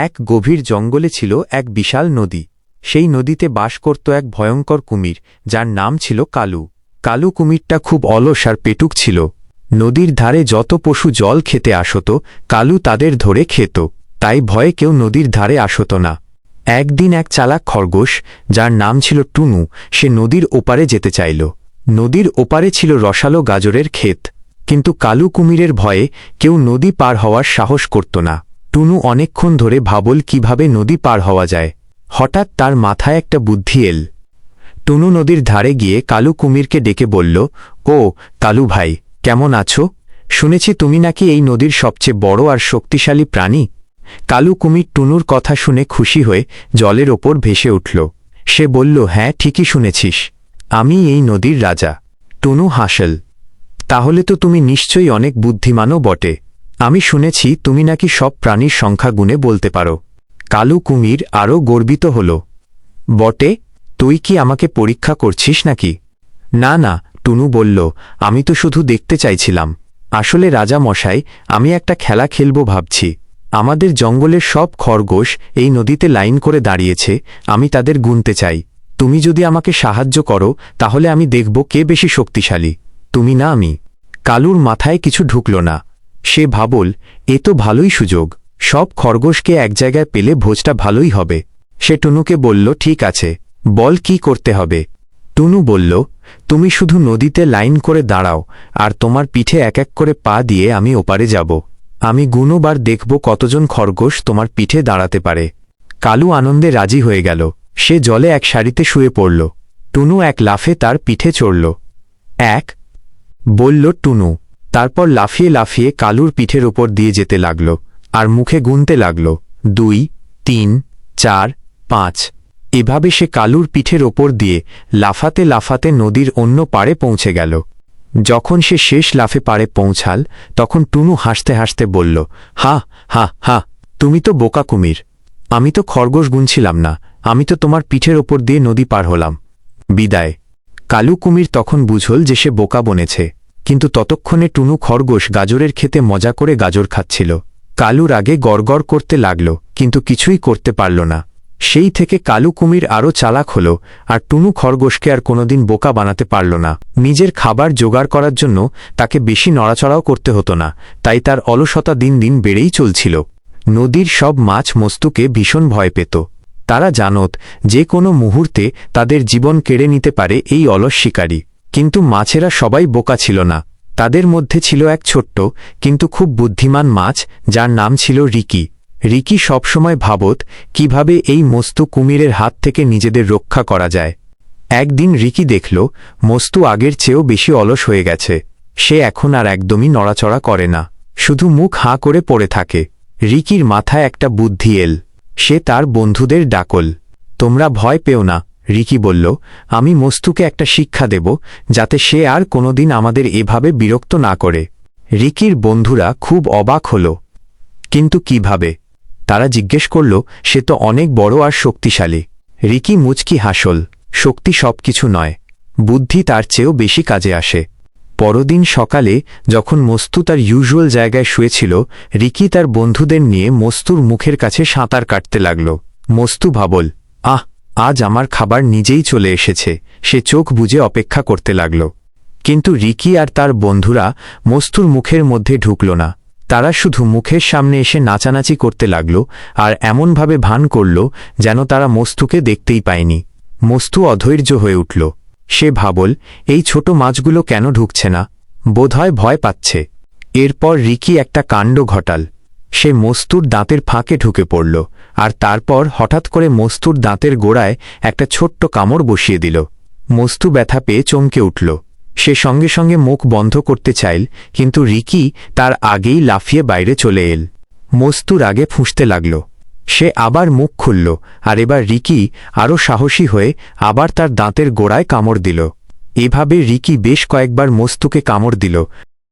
এক গভীর জঙ্গলে ছিল এক বিশাল নদী। সেই নদীতে বাস করত এক ভয়ঙ্কর কুমির, যার নাম ছিল কালু। কালু কুমিরটা খুব অলস আর পেটুক ছিল। নদীর ধারে যত পশু জল খেতে আসত, কালু তাদের ধরে খেত। তাই ভয়ে কেউ নদীর ধারে আসত না। একদিন এক চালাক খরগোশ, যার নাম ছিল টুনু, সে নদীর ওপারে যেতে চাইল। নদীর ওপারে ছিল রসালো গাজরের ক্ষেত। কিন্তু কালু কুমিরের ভয়ে কেউ নদী পার হওয়ার সাহস করত না। টুনু অনেকক্ষণ ধরে ভাবল কীভাবে নদী পার হওয়া যায়। হঠাৎ তার মাথায় একটা বুদ্ধি এল। টুনু নদীর ধারে গিয়ে কালু কুমিরকে ডেকে বলল, ও, কালু ভাই, কেমন আছো? শুনেছি তুমি নাকি এই নদীর সবচেয়ে বড় আর শক্তিশালী প্রাণী। কালু কুমির টুনুর কথা শুনে খুশি হয়ে জলের ওপর ভেসে উঠল। সে বলল হ্যাঁ ঠিকই শুনেছিস। আমি এই নদীর রাজা। টুনু হাসল, তাহলে তো তুমি নিশ্চয়ই অনেক বুদ্ধিমানও বটে। আমি শুনেছি তুমি নাকি সব প্রাণীর সংখ্যা গুণে বলতে পারো। কালু কুমির আরও গর্বিত হল। বটে, তুই কি আমাকে পরীক্ষা করছিস নাকি? না না, টুনু বলল, আমি তো শুধু দেখতে চাইছিলাম। আসলে রাজা মশাই, আমি একটা খেলা খেলব ভাবছি। আমাদের জঙ্গলের সব খরগোশ এই নদীতে লাইন করে দাঁড়িয়েছে, আমি তাদের গুনতে চাই। তুমি যদি আমাকে সাহায্য করো, তাহলে আমি দেখব কে বেশি শক্তিশালী। তুমি না, আমি। কালুর মাথায় কিছু ঢুকল না। সে ভাবল, এ তো ভালোই সুযোগ। সব খরগোশকে এক জায়গায় পেলে ভোজটা ভালোই হবে। সে টুনুকে বলল, ঠিক আছে। বল কি করতে হবে? টুনু বলল, তুমি শুধু নদীতে লাইন করে দাঁড়াও, আর তোমার পিঠে এক এক করে পা দিয়ে আমি ওপারে যাব। আমি গুনোবার দেখব কতজন খরগোশ তোমার পিঠে দাঁড়াতে পারে। কালু আনন্দে রাজি হয়ে গেল। সে জলে এক শাড়িতে শুয়ে পড়ল। টুনু এক লাফে তার পিঠে চড়ল। এক, বলল, টুনু তারপর লাফিয়ে লাফিয়ে কালুর পিঠের ওপর দিয়ে যেতে লাগল, আর মুখে গুনতে লাগল, দুই, তিন, চার, পাঁচ। এভাবে সে কালুর পিঠের ওপর দিয়ে লাফাতে লাফাতে নদীর অন্য পাড়ে পৌঁছে গেল। যখন সে শেষ লাফে পাড়ে পৌঁছাল, তখন টুনু হাসতে হাসতে বলল, হা হা হা, তুমি তো বোকা কুমির। আমি তো খরগোশ গুনছিলাম না, আমি তো তোমার পিঠের ওপর দিয়ে নদী পার হলাম। বিদায়। কালু কুমির তখন বুঝল যে সে বোকা বনেছে। কিন্তু ততক্ষণে টুনু খরগোশ গাজরের খেতে মজা করে গাজর খাচ্ছিল। কালুর আগে গড়গড় করতে লাগল, কিন্তু কিছুই করতে পারল না। সেই থেকে কালু কুমির আরও চালাক হল, আর টুনু খরগোশকে আর কোনোদিন বোকা বানাতে পারল না। নিজের খাবার জোগাড় করার জন্য তাকে বেশি নড়াচড়াও করতে হতো না, তাই তার অলসতা দিন দিন বেড়েই চলছিল। নদীর সব মাছ মস্তুকে ভীষণ ভয় পেত। তারা জানত, যে কোনো মুহূর্তে তাদের জীবন কেড়ে নিতে পারে এই অলস শিকারী। কিন্তু মাছেরা সবাই বোকা ছিল না। তাদের মধ্যে ছিল এক ছোট্ট, কিন্তু খুব বুদ্ধিমান মাছ, যার নাম ছিল রিকি। রিকি সবসময় ভাবত, কীভাবে এই মস্তু কুমিরের হাত থেকে নিজেদের রক্ষা করা যায়। একদিন রিকি দেখল, মস্তু আগের চেয়েও বেশি অলস হয়ে গেছে। সে এখন আর একদমই নড়াচড়া করে না। শুধু মুখ হাঁ করে পড়ে থাকে। রিকির মাথায় একটা বুদ্ধি এল। সে তার বন্ধুদের ডাকল, তোমরা ভয় পেও না। রিকি বলল, আমি মস্তুকে একটা শিক্ষা দেব, যাতে সে আর কোনোদিন আমাদের এভাবে বিরক্ত না করে। রিকির বন্ধুরা খুব অবাক হল। কিন্তু কীভাবে? তারা জিজ্ঞেস করল, সে তো অনেক বড় আর শক্তিশালী। রিকি মুচকি হাসল, শক্তি সবকিছু নয়, বুদ্ধি তার চেয়েও বেশি কাজে আসে। পরদিন সকালে যখন মস্তু তার ইউজুয়াল জায়গায় শুয়েছিল, রিকি তার বন্ধুদের নিয়ে মস্তুর মুখের কাছে সাঁতার কাটতে লাগল। মস্তু ভাবল, আহ আজ আমার খাবার নিজেই চলে এসেছে, সে চোখ বুঝে অপেক্ষা করতে লাগল। কিন্তু রিকি আর তার বন্ধুরা মস্তুর মুখের মধ্যে ঢুকল না। তারা শুধু মুখের সামনে এসে নাচানাচি করতে লাগল আর এমনভাবে ভান করল যেন তারা মস্তুকে দেখতেই পায়নি। মস্তু অধৈর্য হয়ে উঠল। সে ভাবল, এই ছোট মাছগুলো কেন ঢুকছে না? বোধহয় ভয় পাচ্ছে। এরপর রিকি একটা কাণ্ড ঘটাল। সে মস্তুর দাঁতের ফাঁকে ঢুকে পড়ল, আর তারপর হঠাৎ করে মস্তুর দাঁতের গোড়ায় একটা ছোট্ট কামড় বসিয়ে দিল। মস্তু ব্যথা পেয়ে চমকে উঠল। সে সঙ্গে সঙ্গে মুখ বন্ধ করতে চাইল, কিন্তু রিকি তার আগেই লাফিয়ে বাইরে চলে এল। মস্তুর আগে ফুঁসতে লাগল। সে আবার মুখ খুলল, আর এবার রিকি আরও সাহসী হয়ে আবার তার দাঁতের গোড়ায় কামড় দিল। এভাবে রিকি বেশ কয়েকবার মস্তুকে কামড় দিল